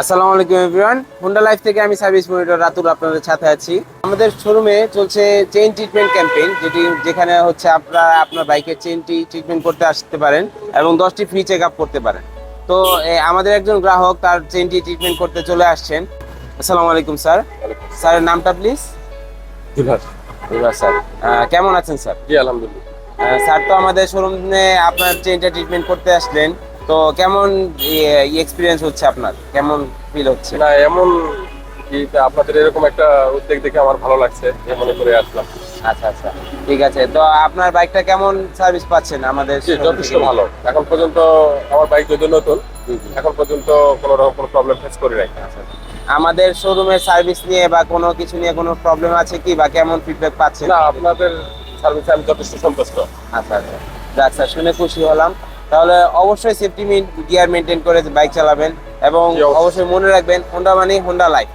আসসালামু আলাইকুম everyone. Honda life থেকে আমি সার্ভিস মনিটর রাতুল আপনাদের সাথে আছি। আমাদের শোরুমে চলছে চেইন ট্রিটমেন্ট ক্যাম্পেইন যেটি যেখানে হচ্ছে আপনারা আপনার বাইকের চেইনটি ট্রিটমেন্ট করতে আসতে পারেন এবং দশটি ফ্রি চেক আপ করতে পারেন। তো আমাদের একজন গ্রাহক তার চেইনটি ট্রিটমেন্ট করতে চলে আসছেন। আসসালামু আলাইকুম স্যার। স্যারের নামটা প্লিজ স্যার। কেমন আছেন স্যার? জি আলহামদুলিল্লাহ। স্যার তো আমাদের শোরুমে আপনার চেইনটা ট্রিটমেন্ট করতে আসলেন। তো কেমন এক্সপিরিয়েন্স হচ্ছে আপনার? কেমন ফিল হচ্ছে? না এমন কি আপনাদের এরকম একটা উদ্যোগ দেখে আমার ভালো লাগছে মনে করে আসলাম। আচ্ছা আচ্ছা ঠিক আছে। তো আপনার বাইকটা কেমন সার্ভিস পাচ্ছেন আমাদের যথেষ্ট ভালো। এখন পর্যন্ত আমার বাইক যদি নতুন। এখন পর্যন্ত কোনো রকম কোনো প্রবলেম ফেস করি নাই। আচ্ছা। আমাদের শোরুমের সার্ভিস নিয়ে বা কোনো কিছু নিয়ে কোনো প্রবলেম আছে কি? বা কেমন ফিডব্যাক পাচ্ছেন? না আপনাদের সার্ভিসে আমি যথেষ্ট সন্তুষ্ট। আচ্ছা আচ্ছা। যাক স্যার শুনে খুশি হলাম। তাহলে অবশ্যই সেফটি গিয়ার মেনটেন করে বাইক চালাবেন এবং অবশ্যই। মনে রাখবেন হোন্ডা মানে হোন্ডা লাইফ